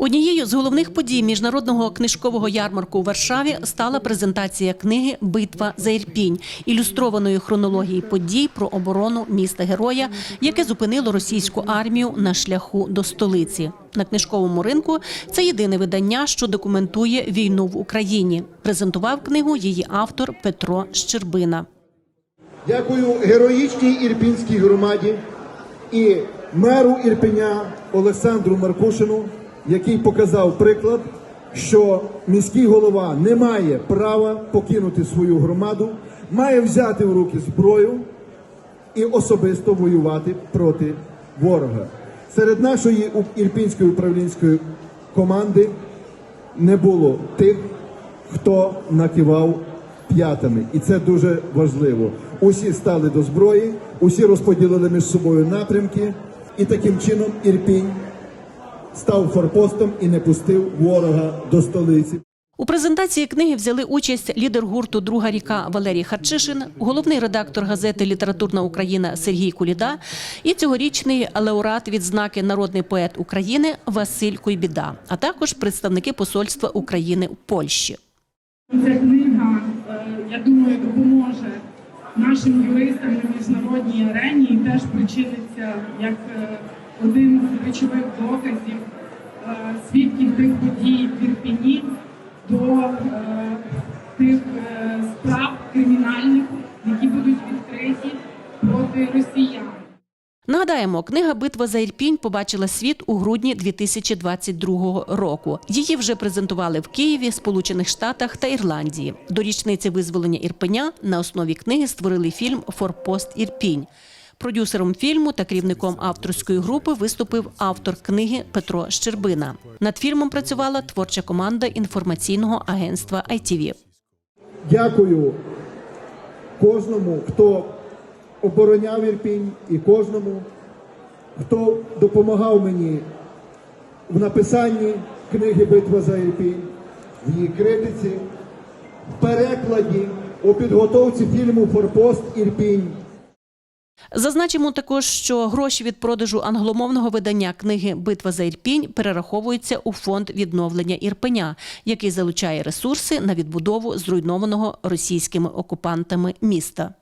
Однією з головних подій міжнародного книжкового ярмарку у Варшаві стала презентація книги Битва за Ірпінь, ілюстрованої хронології подій про оборону міста героя, яке зупинило російську армію на шляху до столиці. На книжковому ринку це єдине видання, що документує війну в Україні. Презентував книгу її автор Петро Щербина. Дякую героїчній ірпінській громаді і меру Ірпеня Олександру Маркушину, який показав приклад, що міський голова не має права покинути свою громаду, має взяти в руки зброю і особисто воювати проти ворога. Серед нашої ірпінської управлінської команди не було тих, хто накивав п'ятами, і це дуже важливо. Усі стали до зброї, усі розподілили між собою напрямки, і таким чином Ірпінь став форпостом і не пустив ворога до столиці. У презентації книги взяли участь лідер гурту Друга ріка Валерій Харчишин, головний редактор газети Літературна Україна Сергій Куліда і цьогорічний лауреат відзнаки Народний поет України Василь Куйбіда, а також представники посольства України у Польщі. Ця книга, е, я думаю, допоможе нашим юристам на міжнародній арені і теж причиниться як е, один з ключових доказів е, свідків тих подій в Ірпіні до е, тих е, справ кримінальних, які будуть відкриті проти росіян. Нагадаємо, книга Битва за Ірпінь побачила світ у грудні 2022 року. Її вже презентували в Києві, Сполучених Штатах та Ірландії. До річниці визволення Ірпеня на основі книги створили фільм Форпост Ірпінь. Продюсером фільму та керівником авторської групи виступив автор книги Петро Щербина. Над фільмом працювала творча команда інформаційного агентства ITV. Дякую кожному, хто обороняв Ірпінь, і кожному, хто допомагав мені в написанні книги Битва за Ірпінь, в її критиці, в перекладі, у підготовці фільму Форпост Ірпінь. Зазначимо також, що гроші від продажу англомовного видання книги Битва за Ірпінь перераховуються у фонд відновлення Ірпеня, який залучає ресурси на відбудову зруйнованого російськими окупантами міста.